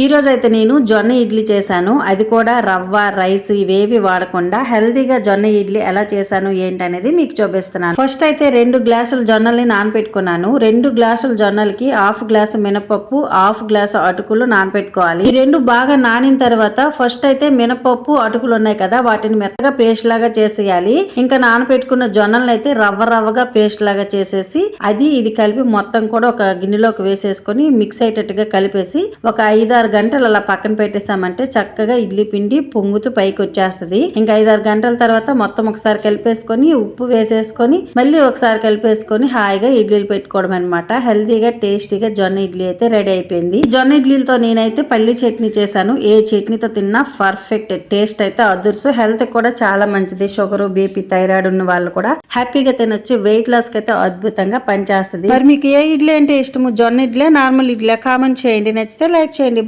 ఈరోజైతే అయితే నేను జొన్న ఇడ్లీ చేశాను. అది కూడా రవ్వ రైస్ ఇవేవి వాడకుండా హెల్తీగా జొన్న ఇడ్లీ ఎలా చేశాను ఏంటనేది మీకు చూపిస్తున్నాను. ఫస్ట్ అయితే రెండు గ్లాసులు జొన్నల్ని నానపెట్టుకున్నాను. రెండు గ్లాసులు జొన్నలకి హాఫ్ గ్లాసు మినపప్పు హాఫ్ గ్లాసు అటుకులు నానపెట్టుకోవాలి. ఈ రెండు బాగా నానిన తర్వాత ఫస్ట్ అయితే మినపప్పు అటుకులు ఉన్నాయి కదా వాటిని మెత్తగా పేస్ట్ లాగా చేసేయాలి. ఇంకా నానపెట్టుకున్న జొన్నలను అయితే రవ్వ రవ్వగా పేస్ట్ లాగా చేసేసి అది ఇది కలిపి మొత్తం కూడా ఒక గిన్నెలోకి వేసేసుకొని మిక్స్ అయ్యేటట్టుగా కలిపేసి ఒక ఐదారు గంటలు అలా పక్కన పెట్టేసామంటే చక్కగా ఇడ్లీ పిండి పొంగుతూ పైకి వచ్చేస్తుంది ఇంకా ఐదారు గంటల తర్వాత మొత్తం ఒకసారి కలిపేసుకొని ఉప్పు వేసేసుకొని మళ్ళీ ఒకసారి కలిపేసుకొని హాయిగా ఇడ్లీలు పెట్టుకోవడం అనమాట హెల్తీగా టేస్టీగా జొన్న ఇడ్లీ అయితే రెడీ అయిపోయింది. జొన్న ఇడ్లీలతో నేనైతే పల్లి చట్నీ చేశాను. ఏ చట్నీతో తిన్నా పర్ఫెక్ట్ టేస్ట్ అయితే అదుర్సు. హెల్త్ కూడా చాలా మంచిది. షుగర్ బీపీ థైరాయిడ్ ఉన్న వాళ్ళు కూడా హ్యాపీగా తినొచ్చు. వెయిట్ లాస్కి అయితే అద్భుతంగా పనిచేస్తుంది. మరి మీకు ఏ ఇడ్లీ అంటే ఇష్టము? జొన్న ఇడ్లీ నార్మల్ ఇడ్లీ? కామెంట్ చేయండి. నచ్చితే లైక్ చేయండి.